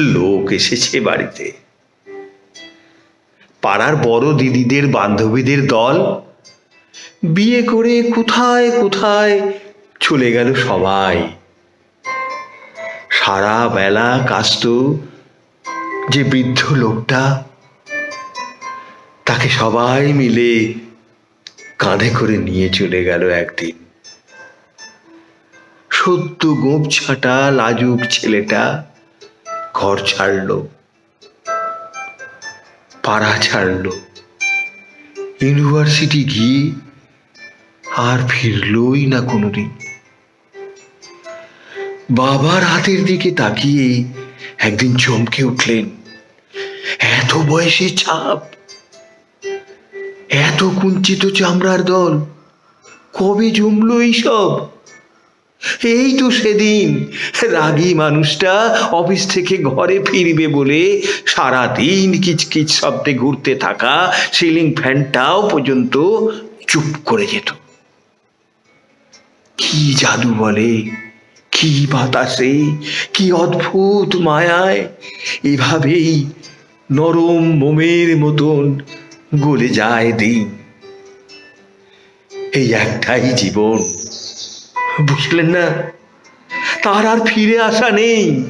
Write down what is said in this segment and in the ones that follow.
লোক এসেছে বাড়িতে। পাড়ার বড় দিদিদের, বান্ধবীদের দল বিয়ে করে কোথায় কোথায় চলে গেল সবাই। সারা বেলা কাস্ত যে বৃদ্ধ লোকটা। তাকে সবাই মিলে কাঁধে করে নিয়ে চলে গেল একদিন। সত্য গোপ ছাটা লাজুক ছেলেটা ঘর ছাড়লো, পাড়া ছাড়লো, ইউনিভার্সিটি গিয়ে আর ফিরলই না কোনোদিন। বাবার হাতের দিকে তাকিয়ে একদিন চমকে উঠলেন, এত বয়সে ছাপ এত কুঞ্চিত চামড়ার দল, কবে জমলো এইসব? এই তো সেদিন। রাগী মানুষটা অফিস থেকে ঘরে ফিরবে বলে সারা দিন কিচকিচ শব্দে ঘুরতে থাকা সিলিং ফ্যানটাও পর্যন্ত চুপ করে যেত। কি জাদু বলে, কি বাতাসে, কি অদ্ভুত মায়ায় এভাবেই নরম মোমের মতন গলে যায় দিন। এই একটাই জীবন। বুঝলেন না? তার আর ফিরে আসা নেই।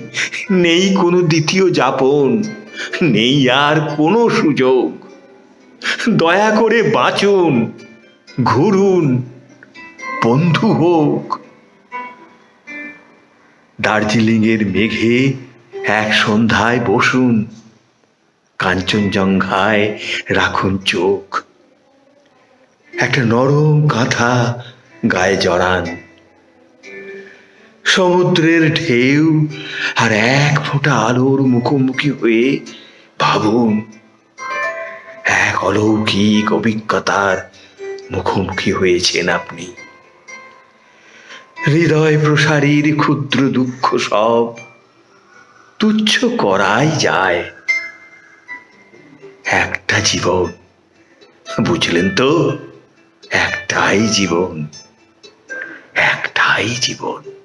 নেই কোনো দ্বিতীয় যাপন, নেই আর কোনো সুযোগ। দয়া করে বাঁচুন, ঘুরুন, বন্ধু হোক। দার্জিলিংয়ের মেঘে এক সন্ধ্যায় বসুন, কাঞ্চনজঙ্ঘায় রাখুন চোখ। একটা নরম কাঁথা গায়ে জড়ান। সমুদ্রের ঢেউ আর এক ফোঁটা আলোর মুখোমুখি হয়ে ভাবুন, এক অলৌকিক অভিজ্ঞতার মুখোমুখি হয়েছেন আপনি। হৃদয় প্রসারীর ক্ষুদ্র দুঃখ সব তুচ্ছ করাই যায়। একটা জীবন, বুঝলেন তো? একটাই জীবন একটাই জীবন।